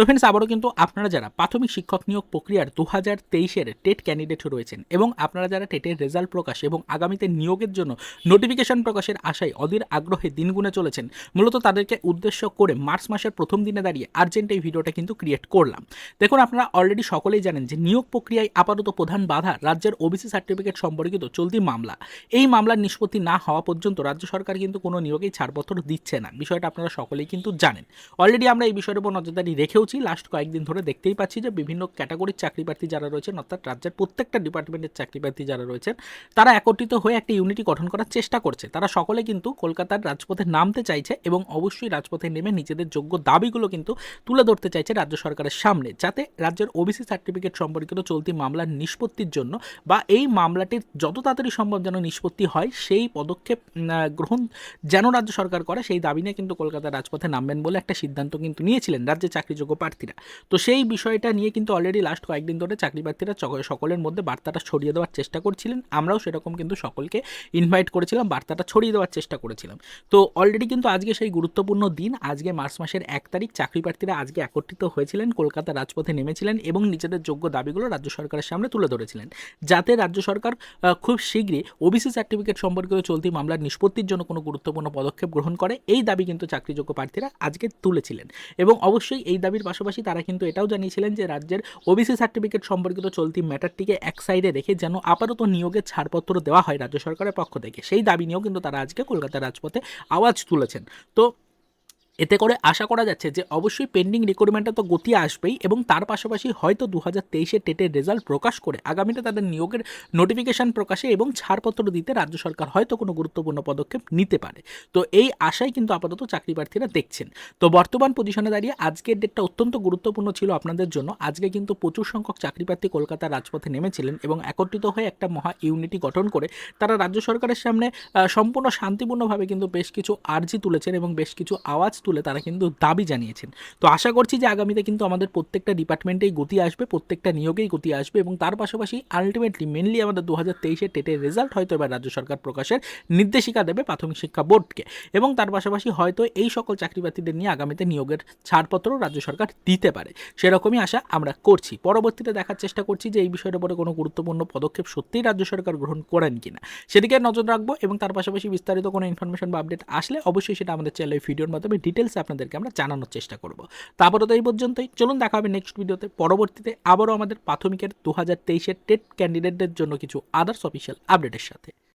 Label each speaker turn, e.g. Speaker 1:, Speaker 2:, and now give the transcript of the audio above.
Speaker 1: তো ফ্রেন্ডস আবারও কিন্তু আপনারা যারা প্রাথমিক শিক্ষক নিয়োগ প্রক্রিয়ার দু হাজার তেইশের টেট ক্যান্ডিডেট রয়েছেন এবং আপনারা যারা টেটের রেজাল্ট প্রকাশ এবং আগামীতে নিয়োগের জন্য নোটিফিকেশন প্রকাশের আশায় অধীর আগ্রহে দিন গুনে চলেছেন, মূলত তাদেরকে উদ্দেশ্য করে মার্চ মাসের প্রথম দিনে দাঁড়িয়ে আর্জেন্ট এই ভিডিওটা কিন্তু ক্রিয়েট করলাম। দেখুন, আপনারা অলরেডি সকলেই জানেন যে নিয়োগ প্রক্রিয়ায় আপাতত প্রধান বাধা রাজ্যের ওবিসি সার্টিফিকেট সম্পর্কিত চলতি মামলা। এই মামলার নিষ্পত্তি না হওয়া পর্যন্ত রাজ্য সরকার কিন্তু কোনো নিয়োগেই ছাড়পত্র দিচ্ছে না। বিষয়টা আপনারা সকলেই কিন্তু জানেন। অলরেডি আমরা এই বিষয়ের উপর নজরদারি রেখেওছি লাস্ট কয়েকদিন ধরে দেখতেই পাচ্ছি যে বিভিন্ন ক্যাটাগরির চাকরি প্রার্থী যারা রয়েছেন, অর্থাৎ রাজ্যের প্রত্যেকটা ডিপার্টমেন্টের চাকরি প্রার্থী যারা রয়েছেন, তারা একত্রিত হয়ে একটা ইউনিটি গঠন করার চেষ্টা করছে। তারা সকলে কিন্তু কলকাতার রাজপথে নামতে চাইছে এবং অবশ্যই রাজপথে নেমে নিজেদের যোগ্য দাবিগুলো কিন্তু তুলে ধরতে চাইছে রাজ্য সরকারের সামনে, যাতে রাজ্যের ওবিসি সার্টিফিকেট সম্পর্কিত চলতি মামলার নিষ্পত্তির জন্য বা এই মামলাটির যত তাড়াতাড়ি সম্ভব যেন নিষ্পত্তি হয়, সেই পদক্ষেপ গ্রহণ যেন রাজ্য সরকার করে, সেই দাবি নিয়ে কিন্তু কলকাতার রাজপথে নামবেন বলে একটা সিদ্ধান্ত কিন্তু নিয়েছিলেন রাজ্যের চাকরিযোগ্য প্রার্থীরা। তো সেই বিষয়টা নিয়ে কিন্তু অলরেডি লাস্ট কয়েকদিন ধরে চাকরি প্রার্থীরা সকলের মধ্যে বার্তাটা ছড়িয়ে দেওয়ার চেষ্টা করছিলেন। আমরাও সেরকম কিন্তু সকলকে ইনভাইট করেছিলাম, বার্তাটা ছড়িয়ে দেওয়ার চেষ্টা করেছিলাম। তো অলরেডি কিন্তু আজকে সেই গুরুত্বপূর্ণ দিন, আজকে মার্চ মাসের এক তারিখ চাকরি প্রার্থীরা আজকে একত্রিত হয়েছিলেন কলকাতা রাজপথে নেমেছিলেন এবং নিজেদের যোগ্য দাবিগুলো রাজ্য সরকারের সামনে তুলে ধরেছিলেন। যাতে রাজ্য সরকার খুব শীঘ্রই ওবিসি সার্টিফিকেট সম্পর্কিত চলতি মামলার নিষ্পত্তির জন্য কোনো গুরুত্বপূর্ণ পদক্ষেপ গ্রহণ করে, এই দাবি কিন্তু চাকরিযোগ্য প্রার্থীরা আজকে তুলেছিলেন। এবং অবশ্যই এই দাবির পাশাপাশি তারা কিন্তু এটাও জানিয়েছিলেন যে রাজ্যের ওবিসি সার্টিফিকেট সম্পর্কিত চলতি ম্যাটারটিকে এক সাইডে রেখে যেন আপাতত নিয়োগের ছাড়পত্র দেওয়া হয় রাজ্য সরকারের পক্ষ থেকে। সেই দাবি নিয়েও কিন্তু তারা আজকে কলকাতার রাজপথে আওয়াজ তুলেছেন। তো এতে করে আশা করা যাচ্ছে যে অবশ্যই পেন্ডিং রিক্রুটমেন্টে তো গতি আসবেই এবং তার পাশাপাশি হয়তো দু হাজার তেইশে টেটের রেজাল্ট প্রকাশ করে আগামীতে তাদের নিয়োগের নোটিফিকেশন প্রকাশে এবং ছাড়পত্র দিতে রাজ্য সরকার হয়তো কোনো গুরুত্বপূর্ণ পদক্ষেপ নিতে পারে। তো এই আশাই কিন্তু আপাতত চাকরি প্রার্থীরা দেখছেন। তো বর্তমান পজিশনে দাঁড়িয়ে আজকের ডেটটা অত্যন্ত গুরুত্বপূর্ণ ছিল আপনাদের জন্য। আজকে কিন্তু প্রচুর সংখ্যক চাকরি প্রার্থী কলকাতার রাজপথে নেমেছিলেন এবং একত্রিত হয়ে একটা মহা ইউনিটি গঠন করে তারা রাজ্য সরকারের সামনে সম্পূর্ণ শান্তিপূর্ণভাবে কিন্তু বেশ কিছু আর্জি তুলেছেন এবং বেশ কিছু আওয়াজ তুলে তারা কিন্তু দাবি জানিয়েছেন। তো আশা করছি যে আগামীতে কিন্তু আমাদের প্রত্যেকটা ডিপার্টমেন্টেই গতি আসবে, প্রত্যেকটা নিয়োগেই গতি আসবে এবং তার পাশাপাশি আলটিমেটলি মেনলি আমাদের দু হাজার তেইশের টেটের রেজাল্ট হয়তো এবার রাজ্য সরকার প্রকাশের নির্দেশিকা দেবে প্রাথমিক শিক্ষা বোর্ডকে এবং তার পাশাপাশি হয়তো এই সকল চাকরি প্রার্থীদের নিয়ে আগামীতে নিয়োগের ছাড়পত্র রাজ্য সরকার দিতে পারে। সেরকমই আশা আমরা করছি। পরবর্তীতে দেখার চেষ্টা করছি যে এই বিষয়ের উপরে কোনো গুরুত্বপূর্ণ পদক্ষেপ সত্যিই রাজ্য সরকার গ্রহণ করেন কিনা। সেদিকে নজর রাখব এবং তার পাশাপাশি বিস্তারিত কোনো ইনফরমেশন বা আপডেট আসলে অবশ্যই সেটা আমাদের চ্যানেলের ভিডিওর মাধ্যমে ডিটেলসে আপনাদেরকে আমরা জানানোর চেষ্টা করব। তারপরে তো এই পর্যন্তই। চলুন দেখা হবে নেক্সট ভিডিওতে পরবর্তীতে আবারও আমাদের প্রাথমিকের দু হাজার তেইশের টেট ক্যান্ডিডেটদের জন্য কিছু আদার্স অফিসিয়াল আপডেটের সাথে।